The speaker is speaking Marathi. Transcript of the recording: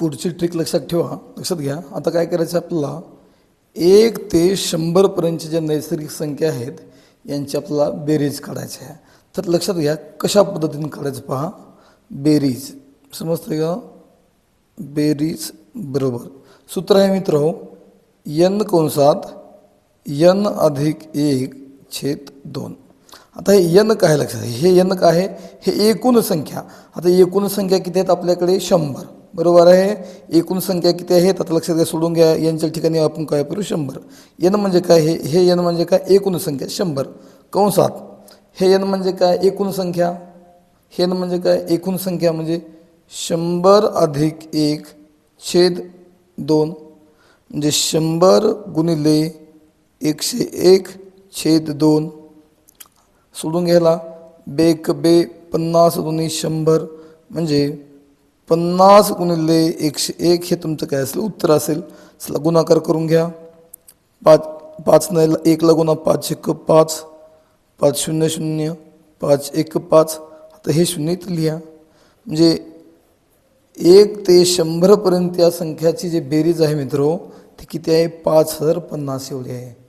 पुढची ट्रिक लक्षात ठेवा लक्षात घ्या. आता काय करायचं आपल्याला? एक ते शंभरपर्यंतच्या ज्या नैसर्गिक संख्या आहेत यांची आपल्याला बेरीज काढायची आहे. तर लक्षात घ्या कशा पद्धतीने काढायचं पहा? बेरीज. समजतं का? बेरीज बरोबर. सूत्र आहे मित्र हो यन कंसात यन अधिक एक छेद दोन. आता हे यन काय लक्षात? हे यन काय आहे? हे एकूण संख्या. आता एकूण संख्या किती आहेत आपल्याकडे? शंभर. बरोबर आहे. एकूण संख्या किती आहे त्यात लक्षात घ्या सोडून घ्या. यांच्या ठिकाणी आपण काय करू? शंभर. यन म्हणजे काय? हे हे यन म्हणजे काय? एकूण संख्या. शंभर. कंसात हे यन म्हणजे काय? एकूण संख्या. हे न म्हणजे काय? एकूण संख्या म्हणजे शंभर अधिक एक छेद दोन म्हणजे शंभर गुणिले एकशे एक छेद दोन. सोडून घ्यायला. बेक बे पन्नास दोन्ही शंभर म्हणजे पन्नास गुणिले एकशे एक हे तुमचं काय असेल? उत्तर असेल. चला गुणाकार करून घ्या. पाच पाच नाही एकला गुणा पाच एक पाच. पाच शून्य शून्य पाच एक पाच. आता हे शून्य इथं लिहा. म्हणजे एक ते शंभरपर्यंत या संख्याची जे बेरीज आहे मित्र ती किती आहे? पाच हजार पन्नास एवढी आहे.